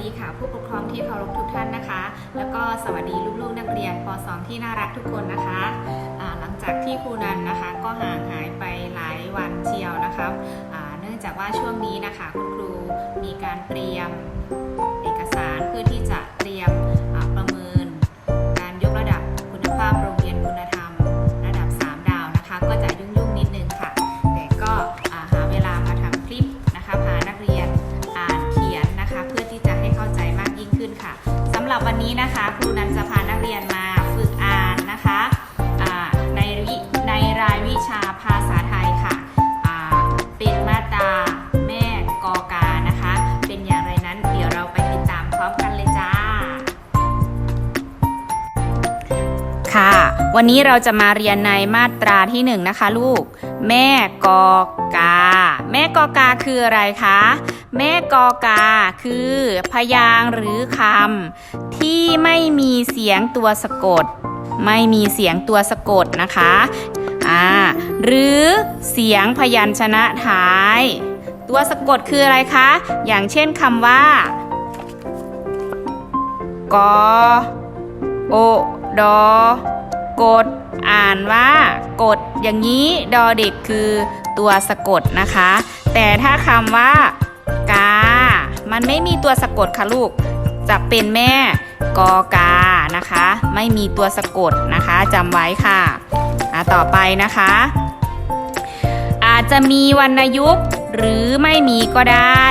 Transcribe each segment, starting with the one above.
ดีค่ะผู้ปกครองที่เคารพทุกท่านนะคะ แล้วก็สวัสดีลูกๆนักเรียนป .2 ที่น่ารักทุกคนนะคะหลังจากที่ครูนันนะคะ ก็ห่างหายไปหลายวันเชียวนะคะเนื่องจากว่าช่วงนี้นะคะคุณครูมีการเตรียม นี้นะคะครูนันจะพานักเรียนมาฝึกอ่านนะคะในวิในรายวิชาภาษาไทยค่ะเป็นมาตราแม่กอกานะคะ เป็นอย่างไรนั้นเดี๋ยวเราไปติดตามพร้อมกันเลยจ้า ค่ะ วันนี้เราจะมาเรียนในมาตราที่หนึ่งนะคะลูก แม่กอกา แม่กอกาคืออะไรคะแม่กอกาคือพยางค์หรือคำ ที่ไม่มีเสียงตัวสะกด ไม่มีเสียงตัวสะกดนะคะอ่าหรือเสียงพยัญชนะท้าย ตัวสะกดคืออะไรคะ อย่างเช่นคำว่ากอโอดอกดอ่านว่ากดอย่างนี้ดอเด็กคือตัวสะกดนะคะ แต่ถ้าคำว่ากา มันไม่มีตัวสะกดค่ะลูก จะเป็นแม่ กอกานะคะ ไม่มีตัวสะกดนะคะจำไว้ค่ะะต่อไปนะคะ อาจจะมีวรรณยุกต์หรือไม่มีก็ได้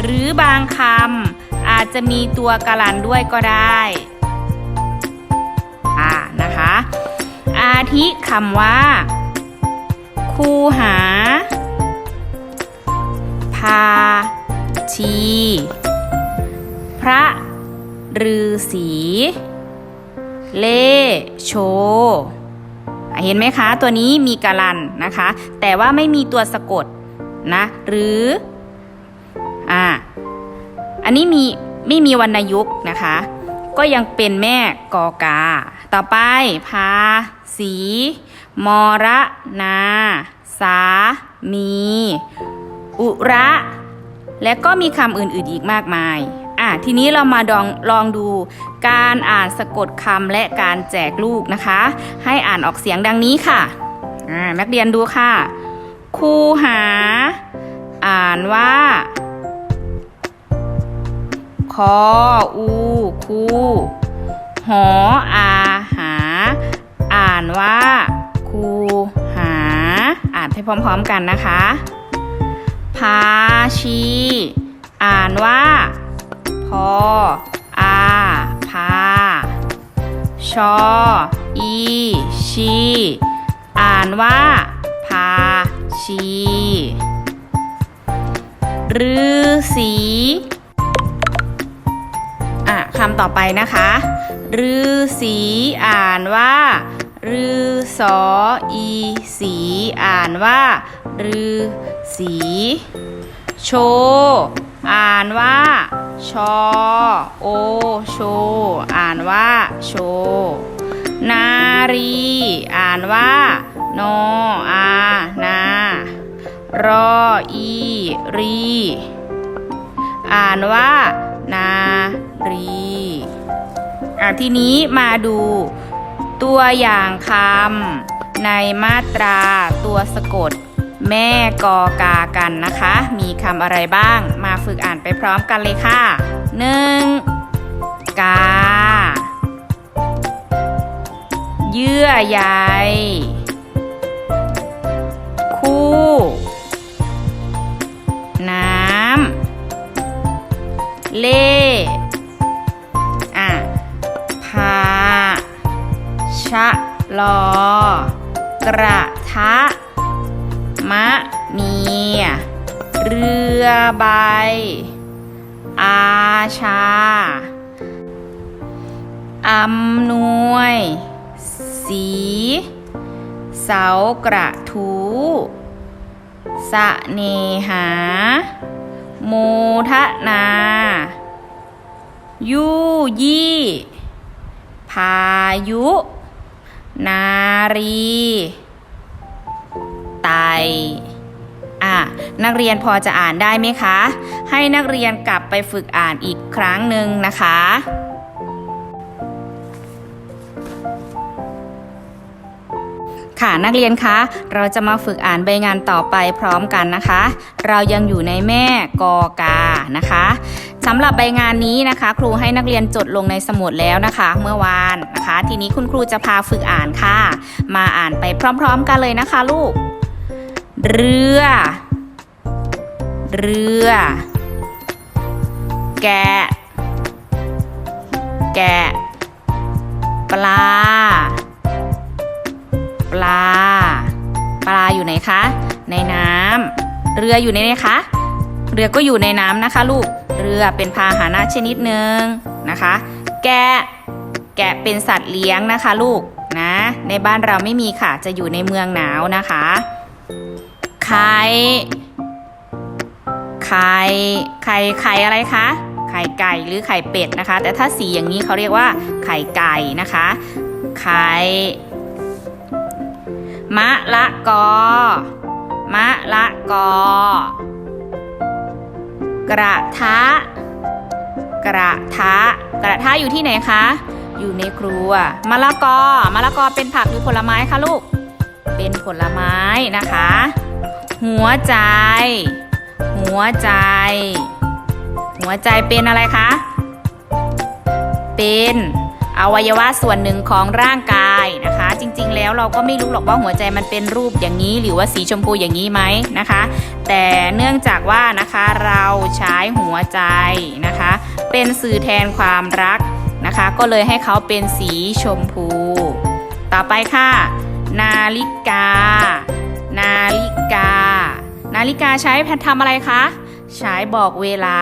หรือบางคำอาจจะมีตัวกลันด้วยก็ได้อ่านะคะ อาทิคำว่าคูหา พาชี พระ ฤาษีเลโช เห็นไหมคะ ตัวนี้มีกาลันนะคะ แต่ว่าไม่มีตัวสะกดนะ หรือ อ่า อันนี้มีไม่มีวรรณยุกต์นะคะ ก็ยังเป็นแม่กอกา ต่อไป พา สี มรนา สา มี อุระ และก็มีคำอื่นๆอีกมากมาย อะทีนี้เรามาดองลองดูการอ่านสะกดคำและการแจกลูกนะคะ ให้อ่านออกเสียงดังนี้ค่ะอ่านักเรียนดูค่ะคูหา อ่านว่า คออูคูหออาหา อ่านว่าคูหา อ่านไปพร้อมๆกันนะคะ พาชี อ่านว่า พอ อาพา ชอ อี ชี อ่านว่า พา ชีฤาษีอะคำต่อไปนะคะฤาษีอ่านว่าฤสออีสี อ่านว่าฤสี โช อ่านว่าชอโอโชอ่านว่าโช นารี อ่านว่านออา นา รออีรี อ่านว่า นารี อะทีนี้มาดูตัวอย่างคำในมาตราตัวสะกด แม่กอกากันนะคะ มีคำอะไรบ้าง มาฝึกอ่านไปพร้อมกันเลยค่ะหนึ่งกา เยื่อใย คู่ น้ำ เล่อะพา ชะ ลอ กระทะ เรือใบ อาชา อำนวย สี เสากระทูสะเนหา โมทนายุยี่ พายุ นารี ไต นักเรียนพอจะอ่านได้ไหมคะ ให้นักเรียนกลับไปฝึกอ่านอีกครั้งหนึ่งนะคะค่ะนักเรียนคะเราจะมาฝึกอ่านใบงานต่อไปพร้อมกันนะคะ เรายังอยู่ในแม่กอกานะคะสำหรับใบงานนี้นะคะ ครูให้นักเรียนจดลงในสมุดแล้วนะคะ เมื่อวานนะคะ ทีนี้คุณครูจะพาฝึกอ่านค่ะ มาอ่านไปพร้อม ๆ กันเลยนะคะ ลูก เรือ เรือ แกะ แกะ ปลา ปลา ปลาอยู่ไหนคะ ในน้ำเรืออยู่ในไหนคะ เรือก็อยู่ในน้ำนะคะลูก เรือเป็นพาหนะชนิดหนึ่งนะคะ แกะ แกะเป็นสัตว์เลี้ยงนะคะลูกนะ ในบ้านเราไม่มีค่ะ จะอยู่ในเมืองหนาวนะคะ ไข่ ไข่ไข่ไข่อะไรคะไข่ไก่หรือไข่เป็ดนะคะ แต่ถ้าสีอย่างนี้เขาเรียกว่าไข่ไก่นะคะไข่มะละกอ มะละกอ กระทะ กระทะ กระทะอยู่ที่ไหนคะ อยู่ในครัว มะละกอ มะละกอเป็นผักหรือผลไม้คะลูก เป็นผลไม้นะคะ หัวใจ หัวใจ หัวใจเป็นอะไรคะ เป็นอวัยวะส่วนหนึ่งของร่างกายนะคะ จริงๆ แล้วเราก็ไม่รู้หรอกว่าหัวใจมันเป็นรูปอย่างนี้ หรือว่าสีชมพูอย่างนี้ไหมนะคะ แต่เนื่องจากว่านะคะเราใช้หัวใจนะคะ เป็นสื่อแทนความรักนะคะ ก็เลยให้เขาเป็นสีชมพู ต่อไปค่ะ นาฬิกา นาฬิกา นาฬิกาใช้ทำอะไรคะ ใช้บอกเวลา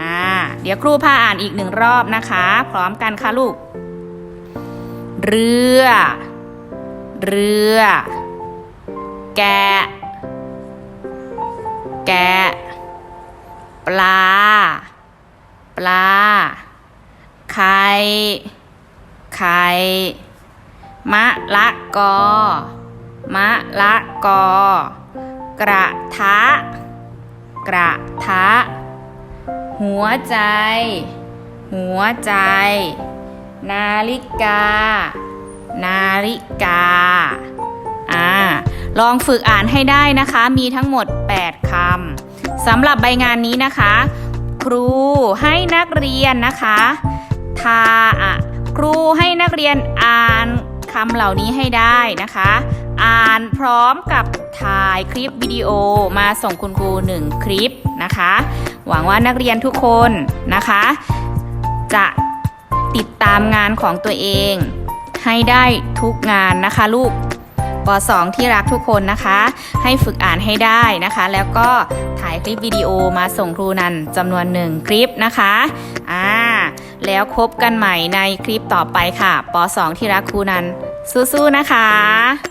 อ่า เดี๋ยวครูพาอ่านอีกหนึ่งรอบนะคะ พร้อมกันค่ะลูก เรือ เรือ แกะ แกะ ปลา ปลา ไข่ ไข่ มะละกอ มะละกอ กระทะ กระทะ หัวใจ หัวใจ นาฬิกา นาฬิกา อ่า ลองฝึกอ่านให้ได้นะคะ มีทั้งหมด 8คำสำหรับใบงานนี้นะคะ ครูให้นักเรียนนะคะ ทาอะครูให้นักเรียนอ่าน คำเหล่านี้ให้ได้นะคะ อ่านพร้อมกับถ่ายคลิปวิดีโอมาส่งคุณครูหนึ่งคลิปนะคะ หวังว่านักเรียนทุกคนนะคะ จะติดตามงานของตัวเอง ให้ได้ทุกงานนะคะลูกป .2 ที่รักทุกคนนะคะ ให้ฝึกอ่านให้ได้นะคะ แล้วก็ถ่ายคลิปวิดีโอมาส่งครูนันจำนวนหนึ่งคลิปนะคะอ่า แล้วพบกันใหม่ในคลิปต่อไปค่ะป .2 ที่รักครูนันสู้ๆนะคะ